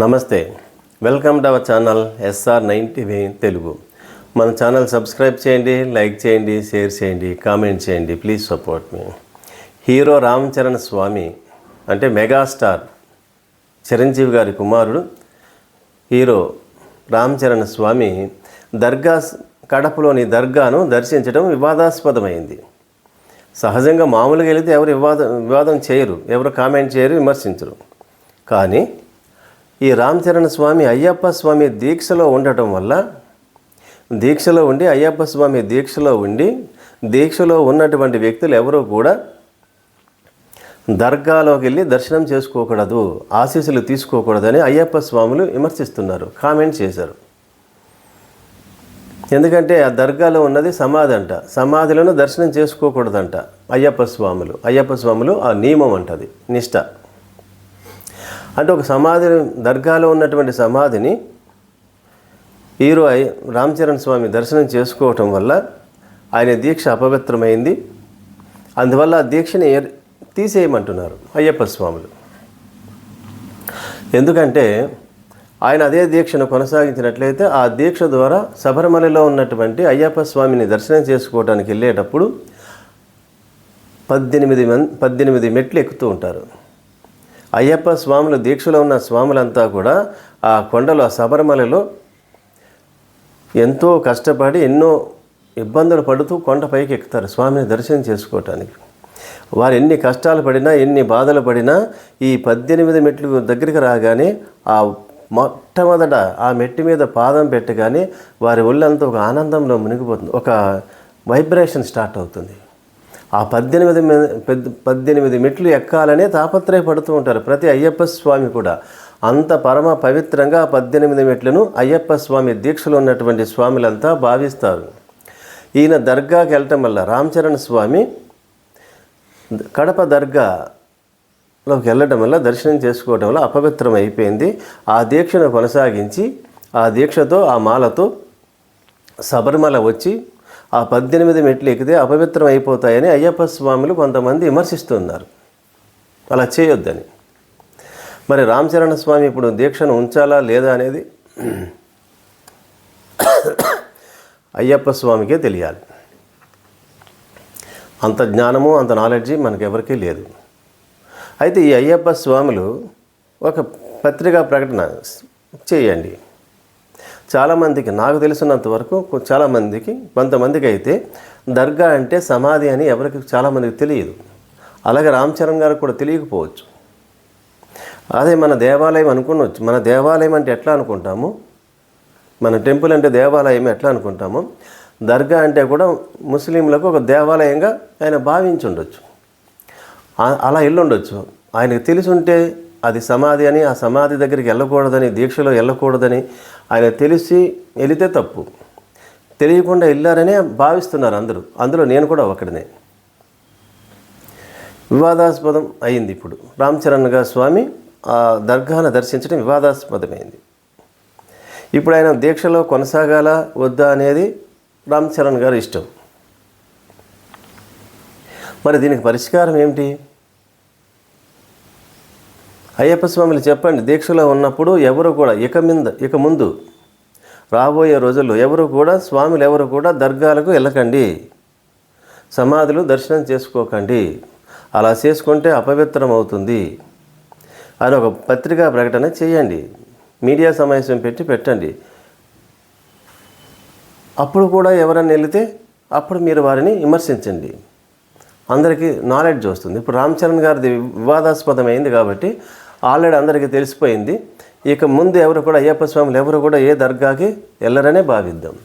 నమస్తే. Welcome to our channel SR nine TV Telugu. మన channel subscribe చేయండి like చేయండి షేర్ చేయండి కామెంట్ చేయండి please support me. Hero Ram Charan స్వామి అంటే మెగాస్టార్ చిరంజీవి గారి కుమారుడు హీరో రామ్ చరణ్ స్వామి దర్గా కడపలోని దర్గాను దర్శించడం వివాదాస్పదమైంది. సహజంగా మామూలుగా వెళితే ఎవరు వివాదం వివాదం చేయరు ఎవరు కామెంట్ చేయరు విమర్శించరు. కానీ ఈ రామ్ చరణ్ స్వామి అయ్యప్ప స్వామి దీక్షలో ఉండటం వల్ల దీక్షలో ఉండి అయ్యప్ప స్వామి దీక్షలో ఉండి దీక్షలో ఉన్నటువంటి వ్యక్తులు ఎవరూ కూడా దర్గాలోకి వెళ్ళి దర్శనం చేసుకోకూడదు ఆశీస్సులు తీసుకోకూడదని అయ్యప్ప స్వాములు విమర్శిస్తున్నారు కామెంట్ చేశారు. ఎందుకంటే ఆ దర్గాలో ఉన్నది సమాధి అంట సమాధిలోనూ దర్శనం చేసుకోకూడదంట అయ్యప్ప స్వాములు. అయ్యప్ప స్వాములు ఆ నియమం అంటది నిష్ట. అంటే ఒక సమాధి దర్గాలో ఉన్నటువంటి సమాధిని హీరో అయి రామ్ చరణ్ స్వామి దర్శనం చేసుకోవటం వల్ల ఆయన దీక్ష అపవిత్రమైంది. అందువల్ల ఆ దీక్షని తీసేయమంటున్నారు అయ్యప్ప స్వాములు. ఎందుకంటే ఆయన అదే దీక్షను కొనసాగించినట్లయితే ఆ దీక్ష ద్వారా శబరిమలలో ఉన్నటువంటి అయ్యప్ప స్వామిని దర్శనం చేసుకోవడానికి వెళ్ళేటప్పుడు పద్దెనిమిది మంది పద్దెనిమిది మెట్లు ఎక్కుతూ ఉంటారు. అయ్యప్ప స్వాములు దీక్షలో ఉన్న స్వాములంతా కూడా ఆ కొండలో ఆ శబరిమలలో ఎంతో కష్టపడి ఎన్నో ఇబ్బందులు పడుతూ కొండపైకి ఎక్కుతారు స్వామిని దర్శనం చేసుకోవటానికి. వారు ఎన్ని కష్టాలు పడినా ఎన్ని బాధలు పడినా ఈ పద్దెనిమిది మెట్లు దగ్గరికి రాగానే ఆ మొట్టమొదట ఆ మెట్టి మీద పాదం పెట్టగానే వారి ఒళ్ళంతా ఒక ఆనందంలో మునిగిపోతుంది ఒక వైబ్రేషన్ స్టార్ట్ అవుతుంది. ఆ పద్దెనిమిది పెద్ద పద్దెనిమిది మెట్లు ఎక్కాలనే తాపత్రయపడుతూ ఉంటారు. ప్రతి అయ్యప్ప స్వామి కూడా. అంత పరమ పవిత్రంగా ఆ పద్దెనిమిది మెట్లను అయ్యప్ప స్వామి దీక్షలో ఉన్నటువంటి స్వాములంతా భావిస్తారు. ఈయన దర్గాకి వెళ్ళటం వల్ల రామచరణ్ స్వామి కడప దర్గాలోకి వెళ్ళడం వల్ల దర్శనం చేసుకోవటం వల్ల అపవిత్రం అయిపోయింది. ఆ దీక్షను కొనసాగించి ఆ దీక్షతో ఆ మాలతో శబరిమల వచ్చి ఆ పద్దెనిమిది మెట్లు ఎక్కితే అపవిత్రం అయిపోతాయని అయ్యప్ప స్వాములు కొంతమంది విమర్శిస్తున్నారు. అలా చేయొద్దని. మరి రామచరణ స్వామి ఇప్పుడు దీక్షను ఉంచాలా లేదా అనేది అయ్యప్ప స్వామికే తెలియాలి. అంత జ్ఞానము అంత నాలెడ్జి మనకెవరికీ లేదు. అయితే ఈ అయ్యప్ప స్వాములు ఒక పత్రికా ప్రకటన చేయండి. చాలామందికి నాకు తెలిసినంత వరకు చాలామందికి కొంతమందికి అయితే దర్గా అంటే సమాధి అని ఎవరికి చాలామందికి తెలియదు. అలాగే రామ్ చరణ్ గారికి కూడా తెలియకపోవచ్చు. అదే మన దేవాలయం అనుకునవచ్చు మన దేవాలయం అంటే ఎట్లా అనుకుంటాము? మన టెంపుల్ అంటే దేవాలయం ఎట్లా అనుకుంటాము? దర్గా అంటే కూడా ముస్లింలకు ఒక దేవాలయంగా ఆయన భావించి ఉండొచ్చు అలా వెళ్ళుండొచ్చు ఆయనకు తెలిసి ఉంటే అది సమాధి అని ఆ సమాధి దగ్గరికి వెళ్ళకూడదని దీక్షలో వెళ్ళకూడదని ఆయన తెలిసి వెళితే తప్పు. తెలియకుండా వెళ్ళారనే భావిస్తున్నారు అందరూ. అందులో నేను కూడా ఒకడినే. వివాదాస్పదం అయింది ఇప్పుడు. రామ్ చరణ్ గారు స్వామి ఆ దర్గాను దర్శించడం వివాదాస్పదమైంది. ఇప్పుడు ఆయన దీక్షలో కొనసాగాల వద్దా అనేది రామ్ చరణ్ గారు ఇష్టం. మరి దీనికి పరిష్కారం ఏమిటి? అయ్యప్ప స్వామిలు చెప్పండి దీక్షలో ఉన్నప్పుడు ఎవరు కూడా ఇక మింద ఇక ముందు రాబోయే రోజుల్లో ఎవరు కూడా స్వాములు ఎవరు కూడా దర్గాలకు వెళ్ళకండి. సమాధులు దర్శనం చేసుకోకండి. అలా చేసుకుంటే అపవిత్రం అవుతుంది అని ఒక పత్రికా ప్రకటన చేయండి. మీడియా సమావేశం పెట్టి పెట్టండి. అప్పుడు కూడా ఎవరైనా వెళితే అప్పుడు మీరు వారిని విమర్శించండి. అందరికీ నాలెడ్జ్ వస్తుంది. ఇప్పుడు రామ్ చరణ్ గారిది వివాదాస్పదమైంది కాబట్టి ఆల్రెడీ అందరికీ తెలిసిపోయింది. ఇక ముందు ఎవరు కూడా అయ్యప్ప స్వాములు ఎవరు కూడా ఏ దర్గాకి వెళ్ళరనే భావిద్దాం.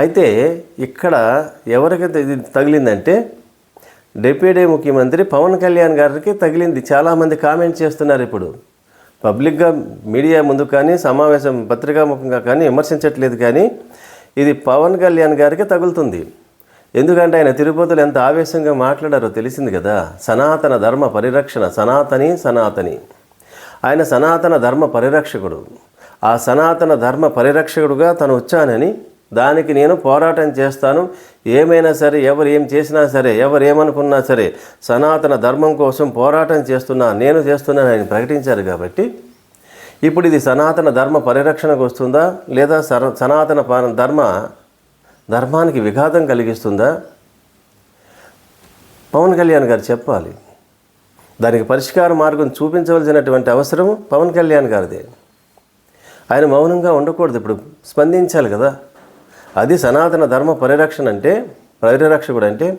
అయితే ఇక్కడ ఎవరికైతే ఇది తగిలిందంటే డిప్యూటీ ముఖ్యమంత్రి పవన్ కళ్యాణ్ గారికి తగిలింది. చాలామంది కామెంట్ చేస్తున్నారు ఇప్పుడు. పబ్లిక్గా మీడియా ముందు కానీ సమావేశం పత్రికాముఖంగా కానీ విమర్శించట్లేదు కానీ ఇది పవన్ కళ్యాణ్ గారికి తగులుతుంది. ఎందుకంటే ఆయన తిరుపతిలో ఎంత ఆవేశంగా మాట్లాడారో తెలిసింది కదా. సనాతన ధర్మ పరిరక్షణ సనాతని సనాతని. ఆయన సనాతన ధర్మ పరిరక్షకుడు. ఆ సనాతన ధర్మ పరిరక్షకుడుగా తను వచ్చానని దానికి నేను పోరాటం చేస్తాను. ఏమైనా సరే ఎవరు ఏం చేసినా సరే ఎవరు ఏమనుకున్నా సరే సనాతన ధర్మం కోసం పోరాటం చేస్తున్నా నేను చేస్తున్నాను ఆయన ప్రకటించారు కాబట్టి ఇప్పుడు ఇది సనాతన ధర్మ పరిరక్షణకు వస్తుందా? లేదా సర సనాతన ప- ధర్మ ధర్మానికి విఘాతం కలిగిస్తుందా? పవన్ కళ్యాణ్ గారు చెప్పాలి. దానికి పరిష్కార మార్గం చూపించవలసినటువంటి అవసరం పవన్ కళ్యాణ్ గారిదే. ఆయన మౌనంగా ఉండకూడదు ఇప్పుడు స్పందించాలి కదా. అది సనాతన ధర్మ పరిరక్షణ అంటే పరిరక్షకుడు అంటే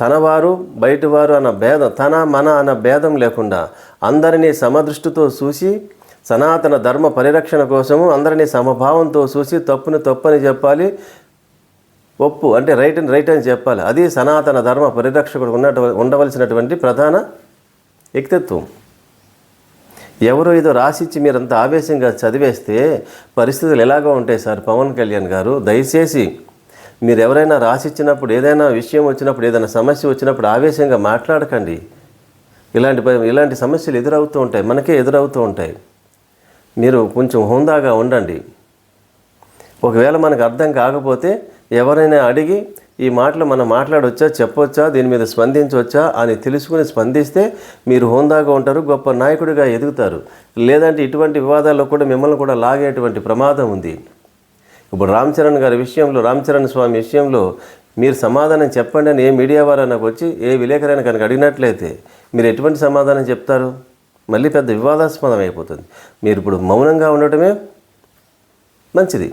తనవారు బయటవారు అన్న భేదం తన మన అన్న భేదం లేకుండా అందరినీ సమదృష్టితో చూసి సనాతన ధర్మ పరిరక్షణ కోసము అందరినీ సమభావంతో చూసి తప్పుని తప్పని చెప్పాలి ఒప్పు అంటే రైట్ అని రైట్ అని చెప్పాలి. అది సనాతన ధర్మ పరిరక్షకుడు ఉన్నటువంటి ఉండవలసినటువంటి ప్రధాన వ్యక్తిత్వం ఎవరో ఏదో రాసిచ్చి మీరంతా ఆవేశంగా చదివేస్తే పరిస్థితులు ఎలాగో ఉంటాయి సార్? పవన్ కళ్యాణ్ గారు దయచేసి మీరు ఎవరైనా రాసిచ్చినప్పుడు ఏదైనా విషయం వచ్చినప్పుడు ఏదైనా సమస్య వచ్చినప్పుడు ఆవేశంగా మాట్లాడకండి. ఇలాంటి ప- ఇలాంటి సమస్యలు ఎదురవుతూ ఉంటాయి మనకే ఎదురవుతూ ఉంటాయి. మీరు కొంచెం హుందాగా ఉండండి. ఒకవేళ మనకు అర్థం కాకపోతే ఎవరైనా అడిగి ఈ మాటలు మనం మాట్లాడొచ్చా చెప్పొచ్చా దీని మీద స్పందించవచ్చా అని తెలుసుకుని స్పందిస్తే మీరు హోందాగా ఉంటారు గొప్ప నాయకుడిగా ఎదుగుతారు. లేదంటే ఇటువంటి వివాదాల్లో కూడా మిమ్మల్ని కూడా లాగేటువంటి ప్రమాదం ఉంది. ఇప్పుడు రామ్ చరణ్ గారి విషయంలో రామ్ చరణ్ స్వామి విషయంలో మీరు సమాధానం చెప్పండి అని ఏ మీడియా వారు నాకు వచ్చి ఏ విలేకరైనా కనుక అడిగినట్లయితే మీరు ఎటువంటి సమాధానం చెప్తారు? మళ్ళీ పెద్ద వివాదాస్పదం అయిపోతుంది మీరు ఇప్పుడు మౌనంగా ఉండటమే మంచిది.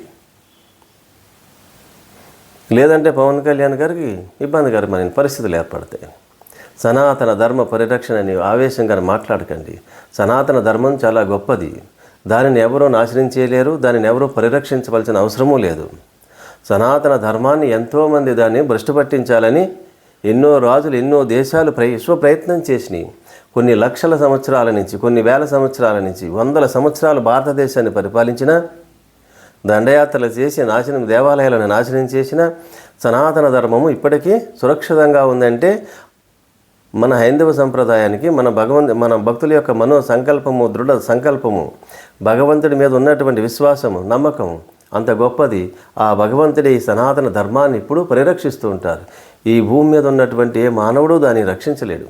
లేదంటే పవన్ కళ్యాణ్ గారికి ఇబ్బందికరమైన పరిస్థితులు ఏర్పడతాయి. సనాతన ధర్మ పరిరక్షణ అని ఆవేశంగా మాట్లాడకండి. సనాతన ధర్మం చాలా గొప్పది. దానిని ఎవరో నాశనం చేయలేరు దానిని ఎవరో పరిరక్షించవలసిన అవసరమూ లేదు. సనాతన ధర్మాన్ని ఎంతోమంది దాన్ని భ్రష్టుపట్టించాలని ఎన్నో రాజులు ఎన్నో దేశాలు విశ్వ ప్రయత్నం చేసినాయి. కొన్ని లక్షల సంవత్సరాల నుంచి కొన్ని వేల సంవత్సరాల నుంచి వందల సంవత్సరాలు భారతదేశాన్ని పరిపాలించిన దండయాత్రలు చేసి నాశనం దేవాలయాలను నాశనం చేసిన సనాతన ధర్మము ఇప్పటికీ సురక్షితంగా ఉందంటే మన హైందవ సంప్రదాయానికి మన భగవంత్ మన భక్తుల యొక్క మనో సంకల్పము దృఢ సంకల్పము భగవంతుడి మీద ఉన్నటువంటి విశ్వాసము నమ్మకం అంత గొప్పది. ఆ భగవంతుడి ఈ సనాతన ధర్మాన్ని ఇప్పుడు పరిరక్షిస్తూ ఉంటారు. ఈ భూమి మీద ఉన్నటువంటి ఏ మానవుడు దాన్ని రక్షించలేడు.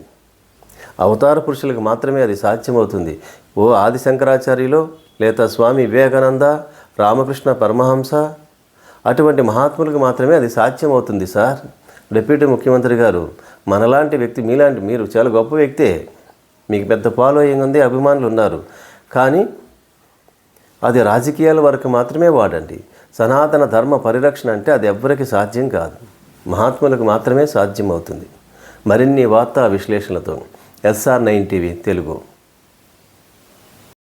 అవతార పురుషులకు మాత్రమే అది సాధ్యమవుతుంది. ఓ ఆది శంకరాచార్యులు లేదా స్వామి వివేకానంద రామకృష్ణ పరమహంస? అటువంటి మహాత్ములకు మాత్రమే అది సాధ్యమవుతుంది సార్. డిప్యూటీ ముఖ్యమంత్రి గారు మనలాంటి వ్యక్తి మీలాంటి మీరు చాలా గొప్ప వ్యక్తే. మీకు పెద్ద ఫాలోయింగ్ ఉంది అభిమానులు ఉన్నారు. కానీ అది రాజకీయాల వరకు మాత్రమే వాడండి. సనాతన ధర్మ పరిరక్షణ అంటే అది ఎవ్వరికి సాధ్యం కాదు. మహాత్ములకు మాత్రమే సాధ్యమవుతుంది. మరిన్ని వార్తా విశ్లేషణలతో ఎస్ఆర్ నైన్ టీవీ తెలుగు.